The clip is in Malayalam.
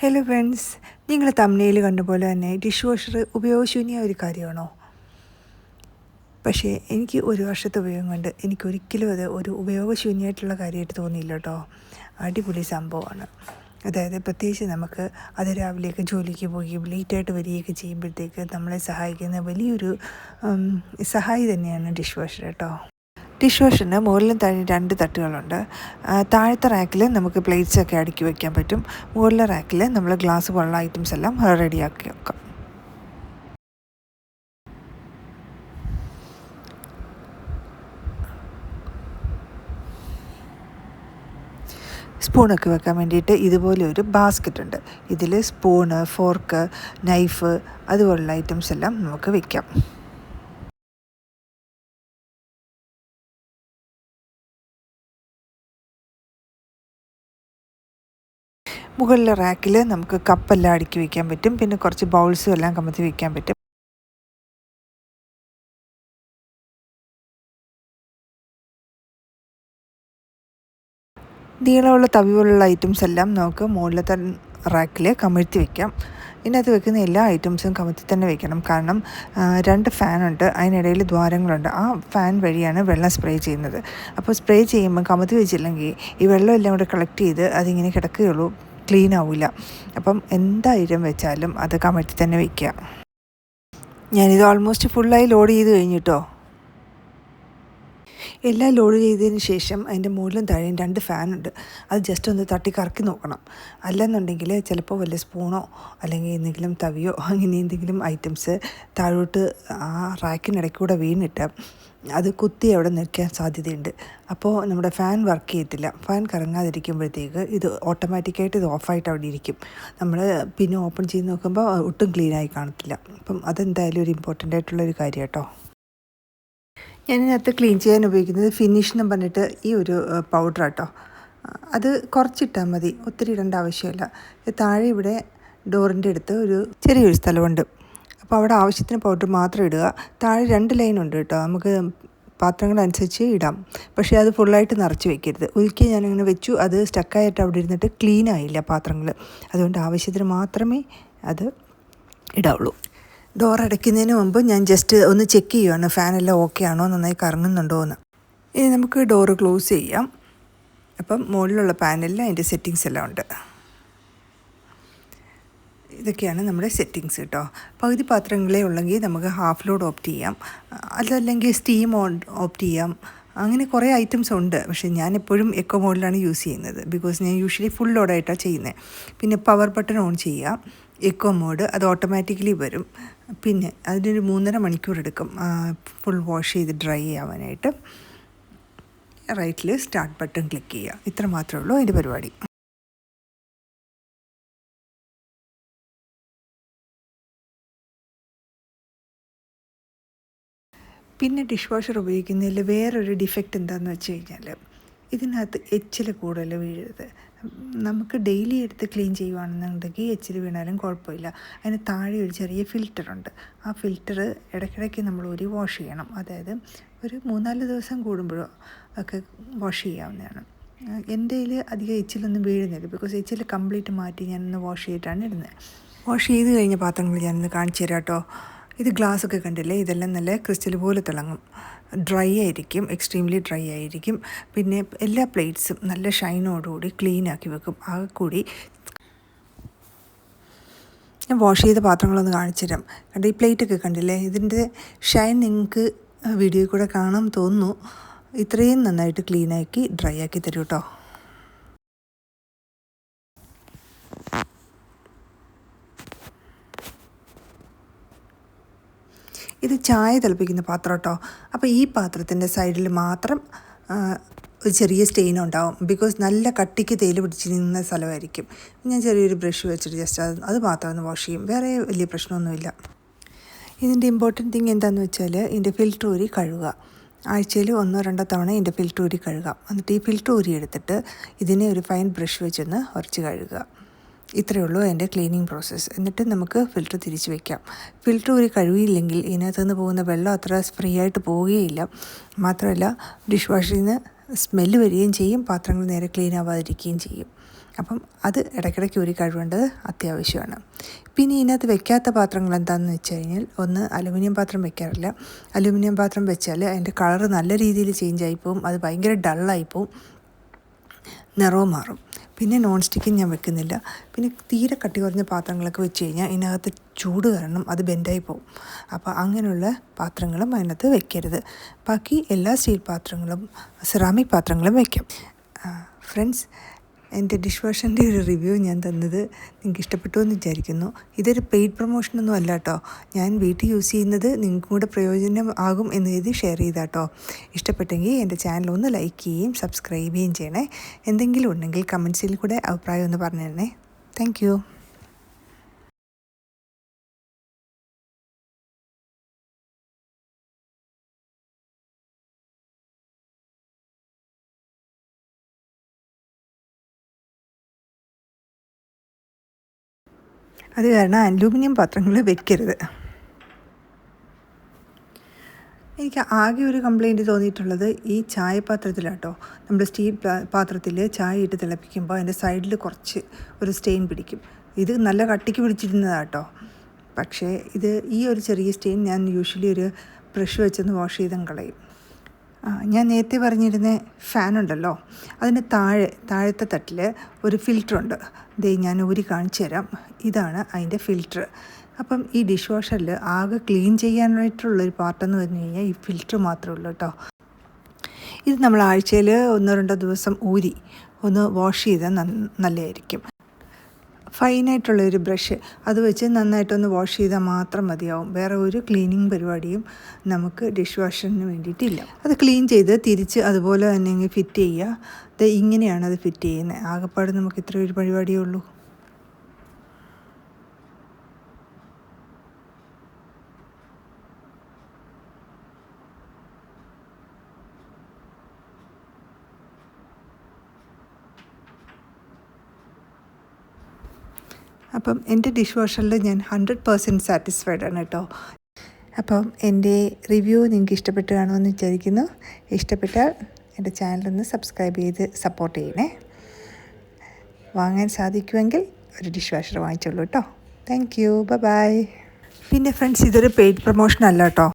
ഹലോ ഫ്രണ്ട്സ് നിങ്ങൾ തമ്മിൽ കണ്ട പോലെ തന്നെ ഡിഷ് വാഷർ ഉപയോഗശൂന്യ ഒരു കാര്യമാണോ? പക്ഷേ എനിക്ക് ഒരു വർഷത്തെ ഉപയോഗം കൊണ്ട് എനിക്കൊരിക്കലും അത് ഒരു ഉപയോഗശൂന്യമായിട്ടുള്ള കാര്യമായിട്ട് തോന്നിയില്ല കേട്ടോ. അടിപൊളി സംഭവമാണ്. അതായത് പ്രത്യേകിച്ച് നമുക്ക് അത് രാവിലെയൊക്കെ ജോലിക്ക് പോവുകയും ലേറ്റായിട്ട് വരികയൊക്കെ ചെയ്യുമ്പോഴത്തേക്ക് നമ്മളെ സഹായിക്കുന്ന വലിയൊരു സഹായി തന്നെയാണ് ഡിഷ് വാഷർ കേട്ടോ. ഡിഷ് വാഷറിന് മുകളിലും താഴെ രണ്ട് തട്ടുകളുണ്ട്. താഴത്തെ റാക്കിൽ നമുക്ക് പ്ലേറ്റ്സ് ഒക്കെ അടുക്കി വയ്ക്കാൻ പറ്റും. മുകളിലെ റാക്കിൽ നമ്മൾ ഗ്ലാസ് പോലുള്ള ഐറ്റംസ് എല്ലാം ആക്കി വെക്കാം. സ്പൂണൊക്കെ വെക്കാൻ വേണ്ടിയിട്ട് ഇതുപോലെ ഒരു ബാസ്ക്കറ്റ് ഉണ്ട്. ഇതിൽ സ്പൂണ് ഫോർക്ക് നൈഫ് അതുപോലുള്ള ഐറ്റംസ് എല്ലാം നമുക്ക് വെക്കാം. മുകളിലെ റാക്കിൽ നമുക്ക് കപ്പെല്ലാം അടുക്കി വയ്ക്കാൻ പറ്റും. പിന്നെ കുറച്ച് ബൗൾസും എല്ലാം കമത്തി വയ്ക്കാൻ പറ്റും. നീളമുള്ള തവി പോലുള്ള ഐറ്റംസ് എല്ലാം നമുക്ക് മുകളിലത്തെ റാക്കിൽ കമഴ്ത്തി വയ്ക്കാം ഇതിനകത്ത് വെക്കുന്ന എല്ലാ ഐറ്റംസും കമഴ്ത്തി തന്നെ വെക്കണം. കാരണം രണ്ട് ഫാനുണ്ട് അതിനിടയിൽ ദ്വാരങ്ങളുണ്ട്. ആ ഫാൻ വഴിയാണ് വെള്ളം സ്പ്രേ ചെയ്യുന്നത്. അപ്പോൾ സ്പ്രേ ചെയ്യുമ്പോൾ കമത്തി വെച്ചില്ലെങ്കിൽ ഈ വെള്ളം എല്ലാം കൂടെ കളക്ട് ചെയ്ത് അതിങ്ങനെ കിടക്കുകയുള്ളൂ. ക്ലീൻ ആവില്ല അപ്പം എന്തായാലും വെച്ചാലും അത് കമഴ്ത്തി തന്നെ വയ്ക്കുക ഞാനിത് ഓൾമോസ്റ്റ് ഫുള്ളായി ലോഡ് ചെയ്ത് കഴിഞ്ഞിട്ടോ? എല്ലാം ലോഡ് ചെയ്തതിന് ശേഷം അതിന്റെ മുകളിലും താഴെയും രണ്ട് ഫാനുണ്ട് അത് ജസ്റ്റ് ഒന്ന് തട്ടി കറക്കി നോക്കണം. അല്ലെന്നുണ്ടെങ്കിൽ ചിലപ്പോൾ വല്ല സ്പൂണോ അല്ലെങ്കിൽ എന്തെങ്കിലും തവിയോ അങ്ങനെ എന്തെങ്കിലും ഐറ്റംസ് താഴോട്ട് ആ റാക്കിനിടയ്ക്കൂടെ വീണിട്ട് അത് കുത്തി അവിടെ നിൽക്കാൻ സാധ്യതയുണ്ട്. അപ്പോൾ നമ്മുടെ ഫാൻ വർക്ക് ചെയ്യത്തില്ല. ഫാൻ കറങ്ങാതിരിക്കുമ്പോഴത്തേക്ക് ഇത് ഓട്ടോമാറ്റിക്കായിട്ട് ഇത് ഓഫായിട്ട് അവിടെ ഇരിക്കും. നമ്മൾ പിന്നെ ഓപ്പൺ ചെയ്ത് നോക്കുമ്പോൾ ഒട്ടും ക്ലീനായി കാണത്തില്ല. അപ്പം അതെന്തായാലും ഒരു ഇമ്പോർട്ടന്റ് ആയിട്ടുള്ളൊരു കാര്യം കേട്ടോ. ഞാനിതിനകത്ത് ക്ലീൻ ചെയ്യാൻ ഉപയോഗിക്കുന്നത് ഫിനിഷ് എന്ന് പറഞ്ഞിട്ട് ഈ ഒരു പൗഡർ കേട്ടോ അത് കുറച്ചിട്ടാൽ മതി. ഒത്തിരി ഇടേണ്ട ആവശ്യമില്ല. താഴെ ഇവിടെ ഡോറിന്റെ അടുത്ത് ഒരു ചെറിയൊരു സ്ഥലമുണ്ട്. അപ്പോൾ അവിടെ ആവശ്യത്തിന് പൗഡർ മാത്രം ഇടുക. താഴെ രണ്ട് ലൈൻ ഉണ്ട് കേട്ടോ. നമുക്ക് പാത്രങ്ങളനുസരിച്ച് ഇടാം. പക്ഷേ അത് ഫുള്ളായിട്ട് നിറച്ച് വെക്കരുത്. ഒരിക്കൽ ഞാനിങ്ങനെ വെച്ചു. അത് സ്റ്റക്കായിട്ട് അവിടെ ഇരുന്നിട്ട് ക്ലീൻ ആയില്ല പാത്രങ്ങൾ അതുകൊണ്ട് ആവശ്യത്തിന് മാത്രമേ അത് ഇടാവുള്ളൂ. ഡോർ അടയ്ക്കുന്നതിന് മുമ്പ് ഞാൻ ജസ്റ്റ് ഒന്ന് ചെക്ക് ചെയ്യുവാണ് ഫാനെല്ലാം ഓക്കെ ആണോ? നന്നായി കറങ്ങുന്നുണ്ടോ എന്ന്. ഇനി നമുക്ക് ഡോറ് ക്ലോസ് ചെയ്യാം. അപ്പം മുകളിലുള്ള പാനലിൽ അതിന്റെ സെറ്റിങ്സ് എല്ലാം ഉണ്ട്. ഇതൊക്കെയാണ് നമ്മുടെ സെറ്റിങ്സ് കേട്ടോ പകുതി പാത്രങ്ങളെ ഉള്ളെങ്കിൽ നമുക്ക് ഹാഫ് ലോഡ് ഓപ്റ്റ് ചെയ്യാം. അതല്ലെങ്കിൽ സ്റ്റീം ഓപ്റ്റ് ചെയ്യാം. അങ്ങനെ കുറേ ഐറ്റംസ് ഉണ്ട്. പക്ഷേ ഞാൻ എപ്പോഴും എക്കോ മോഡിലാണ് യൂസ് ചെയ്യുന്നത്. ബിക്കോസ് ഞാൻ യൂഷ്വലി ഫുൾ ലോഡായിട്ടാണ് ചെയ്യുന്നത് പിന്നെ പവർ ബട്ടൺ ഓൺ ചെയ്യാം. എക്കോ മോഡ് അത് ഓട്ടോമാറ്റിക്കലി വരും. പിന്നെ അതിനൊരു മൂന്നര മണിക്കൂർ എടുക്കും. ഫുൾ വാഷ് ചെയ്ത് ഡ്രൈ ആവാനായിട്ട് റൈറ്റിൽ സ്റ്റാർട്ട് ബട്ടൺ ക്ലിക്ക് ചെയ്യുക ഇത്ര മാത്രമേ ഉള്ളൂ. അതിന്റെ പരിപാടി. പിന്നെ ഡിഷ് വാഷർ ഉപയോഗിക്കുന്നതിൽ വേറൊരു ഡിഫക്റ്റ് എന്താണെന്ന് വെച്ച് കഴിഞ്ഞാൽ ഇതിനകത്ത് എച്ചിൽ കൂടുതൽ വീഴരുത്. നമുക്ക് ഡെയിലി എടുത്ത് ക്ലീൻ ചെയ്യുവാണെന്നുണ്ടെങ്കിൽ എച്ചിൽ വീണാലും കുഴപ്പമില്ല. അതിന് താഴെ ഒരു ചെറിയ ഫിൽറ്ററുണ്ട് ആ ഫിൽറ്റർ ഇടയ്ക്കിടയ്ക്ക് നമ്മൾ ഒരു വാഷ് ചെയ്യണം. അതായത് ഒരു മൂന്നാൽ ദിവസം കൂടുമ്പോഴോ ഒക്കെ വാഷ് ചെയ്യാവുന്നതാണ്. എന്റെ അധികം എച്ചിലൊന്നും വീഴുന്നില്ല. ബിക്കോസ് എച്ചിൽ കംപ്ലീറ്റ് മാറ്റി ഞാനൊന്ന് വാഷ് ചെയ്തിട്ടാണ് ഇടുന്നത്. വാഷ് ചെയ്ത് കഴിഞ്ഞ പാത്രങ്ങൾ ഞാനൊന്ന് കാണിച്ചു തരാം കേട്ടോ ഇത് ഗ്ലാസ് ഒക്കെ കണ്ടില്ലേ? ഇതെല്ലാം നല്ല ക്രിസ്റ്റൽ പോലെ തിളങ്ങും. ഡ്രൈ ആയിരിക്കും എക്സ്ട്രീംലി ഡ്രൈ ആയിരിക്കും. പിന്നെ എല്ലാ പ്ലേറ്റ്സും നല്ല ഷൈനോടുകൂടി ക്ലീൻ ആക്കി വെക്കും. ആകെ കൂടി ഞാൻ വാഷ് ചെയ്ത പാത്രങ്ങളൊന്ന് കാണിച്ചുതരാം. കണ്ട് ഈ പ്ലേറ്റൊക്കെ കണ്ടില്ലേ? ഇതിന്റെ ഷൈൻ നിങ്ങൾക്ക് വീഡിയോയിൽ കൂടെ കാണാൻ തോന്നുന്നു. ഇത്രയും നന്നായിട്ട് ക്ലീനാക്കി ഡ്രൈ ആക്കി തരും കേട്ടോ ഇത് ചായ തിളപ്പിക്കുന്ന പാത്രം കേട്ടോ. അപ്പോൾ ഈ പാത്രത്തിന്റെ സൈഡിൽ മാത്രം ഒരു ചെറിയ സ്റ്റെയിൻ ഉണ്ടാവും. ബിക്കോസ് നല്ല കട്ടിക്ക് തേയില പിടിച്ചിരുന്ന സ്ഥലമായിരിക്കും. ഞാൻ ചെറിയൊരു ബ്രഷ് വെച്ചിട്ട് ജസ്റ്റ് അത് അത് മാത്രം ഒന്ന് വാഷ് ചെയ്യും. വേറെ വലിയ പ്രശ്നമൊന്നുമില്ല. ഇതിന്റെ ഇമ്പോർട്ടന്റ് തിങ് എന്താണെന്ന് വെച്ചാൽ ഇതിന്റെ ഫിൽറ്റർ ഊരി കഴുകുക. ആഴ്ചയിൽ ഒന്നോ രണ്ടോ തവണ ഇതിന്റെ ഫിൽറ്റർ ഊരി കഴുകാം എന്നിട്ട് ഈ ഫിൽറ്റർ ഊരി എടുത്തിട്ട് ഇതിനെ ഒരു ഫൈൻ ബ്രഷ് വെച്ചൊന്ന് ഉരച്ച് കഴുകുക. ഇത്രയേ ഉള്ളൂ അതിന്റെ ക്ലീനിങ് പ്രോസസ്സ് എന്നിട്ട് നമുക്ക് ഫിൽറ്റർ തിരിച്ച് വെക്കാം. ഫിൽറ്റർ ഒരു കഴുകിയില്ലെങ്കിൽ ഇതിനകത്ത് നിന്ന് പോകുന്ന വെള്ളം അത്ര ഫ്രീ ആയിട്ട് പോവുകയില്ല. മാത്രമല്ല ഡിഷ് വാഷിൽ നിന്ന് സ്മെല്ല് വരികയും ചെയ്യും പാത്രങ്ങൾ നേരെ ക്ലീൻ ആവാതിരിക്കുകയും ചെയ്യും. അപ്പം അത് ഇടയ്ക്കിടയ്ക്ക് ഒരു കഴിവേണ്ടത് അത്യാവശ്യമാണ്. പിന്നെ ഇതിനകത്ത് വെക്കാത്ത പാത്രങ്ങൾ എന്താണെന്ന് വെച്ച് കഴിഞ്ഞാൽ ഒന്ന് അലുമിനിയം പാത്രം വെക്കാറില്ല. അലുമിനിയം പാത്രം വെച്ചാൽ അതിന്റെ കളറ് നല്ല രീതിയിൽ ചേഞ്ച് ആയിപ്പോവും അത് ഭയങ്കര ഡള്ളായിപ്പോവും നിറവും മാറും. പിന്നെ നോൺ സ്റ്റിക്കും ഞാൻ വെക്കുന്നില്ല. പിന്നെ തീരെ കട്ടി കുറഞ്ഞ പാത്രങ്ങളൊക്കെ വെച്ച് കഴിഞ്ഞാൽ ഇതിനകത്ത് ചൂട് കാരണം അത് ബെൻഡായി പോകും. അപ്പോൾ അങ്ങനെയുള്ള പാത്രങ്ങളും അതിനകത്ത് വെക്കരുത്. ബാക്കി എല്ലാ സ്റ്റീൽ പാത്രങ്ങളും സെറാമിക് പാത്രങ്ങളും വയ്ക്കാം ഫ്രണ്ട്സ് എന്റെ ഡിഷ് വാഷിന്റെ ഒരു റിവ്യൂ ഞാൻ തന്നത് നിങ്ങൾക്ക് ഇഷ്ടപ്പെട്ടു എന്ന് വിചാരിക്കുന്നു. ഇതൊരു പെയ്ഡ് പ്രൊമോഷനൊന്നും അല്ല കേട്ടോ ഞാൻ വീട്ടിൽ യൂസ് ചെയ്യുന്നത് നിങ്ങൾക്കും കൂടെ പ്രയോജനം ആകും എന്ന് കരുതി ഷെയർ ചെയ്താട്ടോ. ഇഷ്ടപ്പെട്ടെങ്കിൽ എന്റെ ചാനൽ ഒന്ന് ലൈക്ക് ചെയ്യുകയും സബ്സ്ക്രൈബ് ചെയ്യുകയും ചെയ്യണേ. എന്തെങ്കിലും ഉണ്ടെങ്കിൽ കമൻസിൽ കൂടെ അഭിപ്രായം ഒന്ന് പറഞ്ഞു തരണേ. താങ്ക് അത് കാരണം അലൂമിനിയം പാത്രങ്ങൾ വെക്കരുത്. എനിക്ക് ആകെ ഒരു കംപ്ലൈന്റ് തോന്നിയിട്ടുള്ളത് ഈ ചായപാത്രത്തിലാട്ടോ. നമ്മൾ സ്റ്റീൽ പാത്രത്തിൽ ചായ ഇട്ട് തിളപ്പിക്കുമ്പോൾ അതിന്റെ സൈഡിൽ കുറച്ച് ഒരു സ്റ്റെയിൻ പിടിക്കും. ഇത് നല്ല കട്ടിക്ക് പിടിച്ചിരുന്നതാട്ടോ. പക്ഷേ ഇത് ഈ ഒരു ചെറിയ സ്റ്റെയിൻ ഞാൻ യൂഷ്വലി ഒരു ബ്രഷ് വെച്ചൊന്ന് വാഷ് ചെയ്തും കളയും. ഞാൻ നേരത്തെ പറഞ്ഞിരുന്ന ഫാനുണ്ടല്ലോ അതിന് താഴെ താഴത്തെ തട്ടിൽ ഒരു ഫിൽറ്ററുണ്ട് ദേ ഞാൻ ഊരി കാണിച്ചു തരാം. ഇതാണ് അതിന്റെ ഫിൽറ്റർ അപ്പം ഈ ഡിഷ് വാഷറിൽ ആകെ ക്ലീൻ ചെയ്യാനായിട്ടുള്ളൊരു പാർട്ടെന്ന് പറഞ്ഞു കഴിഞ്ഞാൽ ഈ ഫിൽറ്റർ മാത്രമേ ഉള്ളൂ കേട്ടോ ഇത് നമ്മൾ ആഴ്ചയിൽ ഒന്നോ രണ്ടോ ദിവസം ഊരി ഒന്ന് വാഷ് ചെയ്താൽ നല്ലതായിരിക്കും. ഫൈനായിട്ടുള്ള ഒരു ബ്രഷ് അത് വെച്ച് നന്നായിട്ടൊന്ന് വാഷ് ചെയ്താൽ മാത്രം മതിയാവും. വേറെ ഒരു ക്ലീനിങ് പരിപാടിയും നമുക്ക് ഡിഷ് വാഷറിന് വേണ്ടിയിട്ടില്ല. അത് ക്ലീൻ ചെയ്ത് തിരിച്ച് അതുപോലെ തന്നെ ഫിറ്റ് ചെയ്യുക. ഇങ്ങനെയാണ് അത് ഫിറ്റ് ചെയ്യുന്നത്. ആകെപ്പാട് നമുക്ക് ഇത്ര ഒരു പരിപാടിയേ ഉള്ളൂ. അപ്പം എന്റെ ഡിഷ് വാഷറിൽ ഞാൻ ഹൺഡ്രഡ് പേഴ്സന്റ് സാറ്റിസ്ഫൈഡ് ആണ് കേട്ടോ. അപ്പം എന്റെ റിവ്യൂ നിങ്ങൾക്ക് ഇഷ്ടപ്പെട്ടു കാണുമെന്ന് വിചാരിക്കുന്നു. ഇഷ്ടപ്പെട്ടാൽ എന്റെ ചാനലൊന്ന് സബ്സ്ക്രൈബ് ചെയ്ത് സപ്പോർട്ട് ചെയ്യണേ. വാങ്ങാൻ സാധിക്കുമെങ്കിൽ ഒരു ഡിഷ് വാഷർ വാങ്ങിച്ചോളൂ കേട്ടോ. താങ്ക് യു ബൈ പിന്നെ ഫ്രണ്ട്സ് ഇതൊരു പെയ്ഡ് പ്രൊമോഷൻ അല്ല കേട്ടോ.